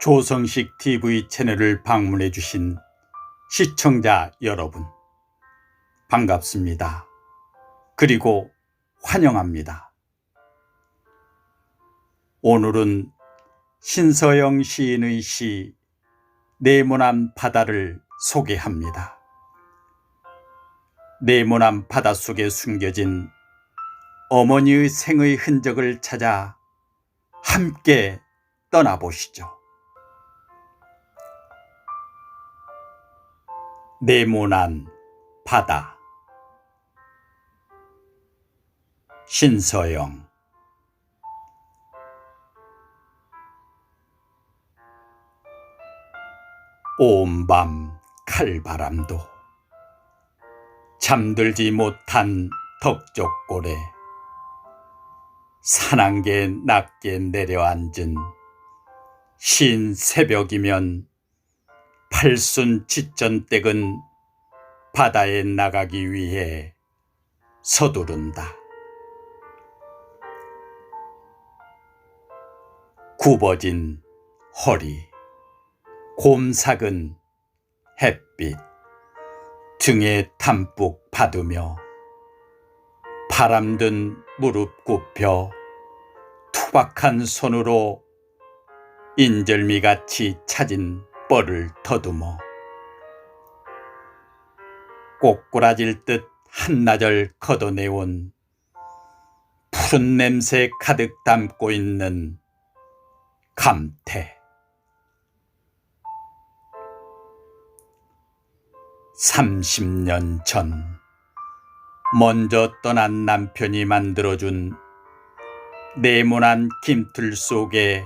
조성식 TV 채널을 방문해 주신 시청자 여러분 반갑습니다. 그리고 환영합니다. 오늘은 신서영 시인의 시 네모난 바다를 소개합니다. 네모난 바다 속에 숨겨진 어머니의 생의 흔적을 찾아 함께 떠나보시죠. 네모난 바다. 신서영. 온밤 칼바람도 잠들지 못한 덕적골에 산안개 낮게 내려앉은 신 새벽이면 팔순 지전댁은 바다에 나가기 위해 서두른다. 굽어진 허리, 곰삭은 햇빛, 등에 담뿍 받으며 바람든 무릎 굽혀 투박한 손으로 인절미같이 찾은 뻘을 더듬어 꼬꾸라질 듯 한나절 걷어내온 푸른 냄새 가득 담고 있는 감태. 30년 전 먼저 떠난 남편이 만들어준 네모난 김틀 속에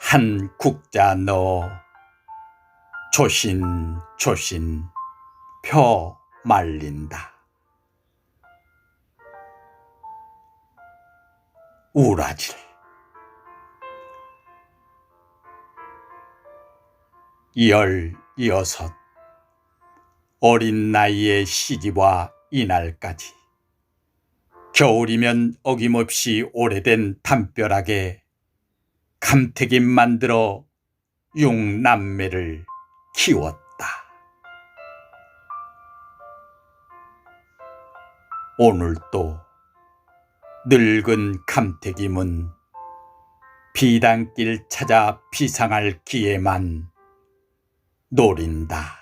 한 국자 넣어 조신 조신 펴 말린다. 우라질. 열 여섯. 어린 나이에 시집와 이날까지. 겨울이면 어김없이 오래된 담벼락에 감태김 만들어 육남매를 키웠다. 오늘도 늙은 감태김은 비단길 찾아 비상할 기에만 노린다.